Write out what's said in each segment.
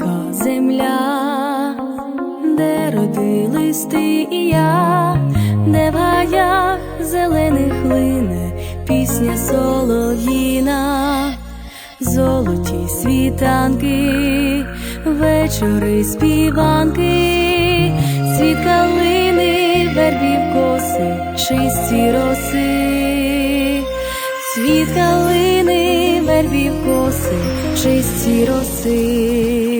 рідка земля, де родились ти і я, де в гаях зелених лине пісня солов'їна, золоті світанки, вечори співанки, світ калини, вербів коси, чисті роси, світ калини вербів коси, чисті роси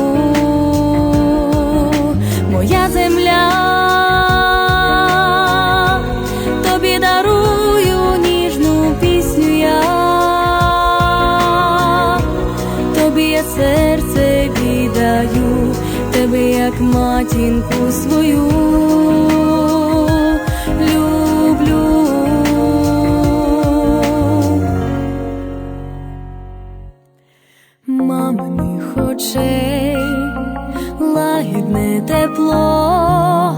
серце віддаю, тебе як матінку свою. Люблю. Маминих очей, лагідне тепло,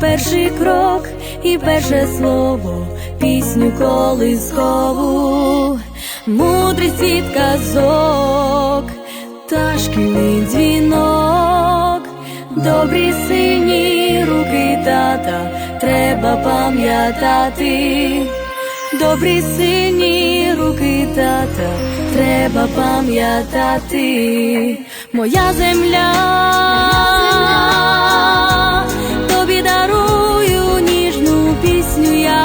перший крок і перше слово, пісню колискову, мудрий світ казок, та шкільний дзвінок, добрі сині руки тата, треба пам'ятати. Добрі сині руки тата, треба пам'ятати, моя земля, тобі дарую ніжну пісню я,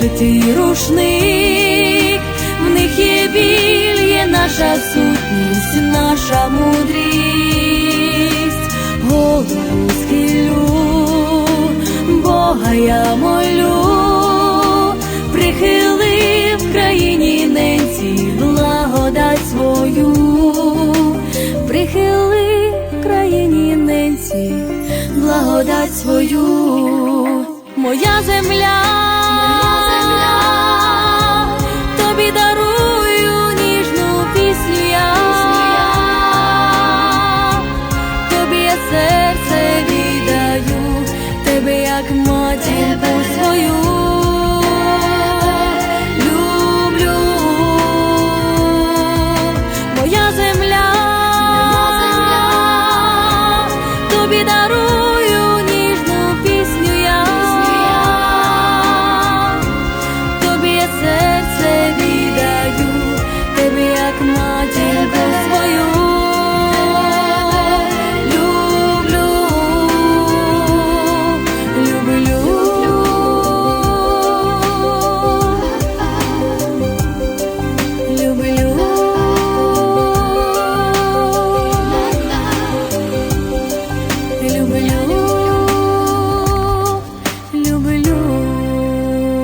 Вишитий рушник, в них є біль, є наша сутність, наша мудрість, голову схилю, Бога я молю, прихили в країні ненці благодать свою, прихили в країні ненці благодать свою, моя земля,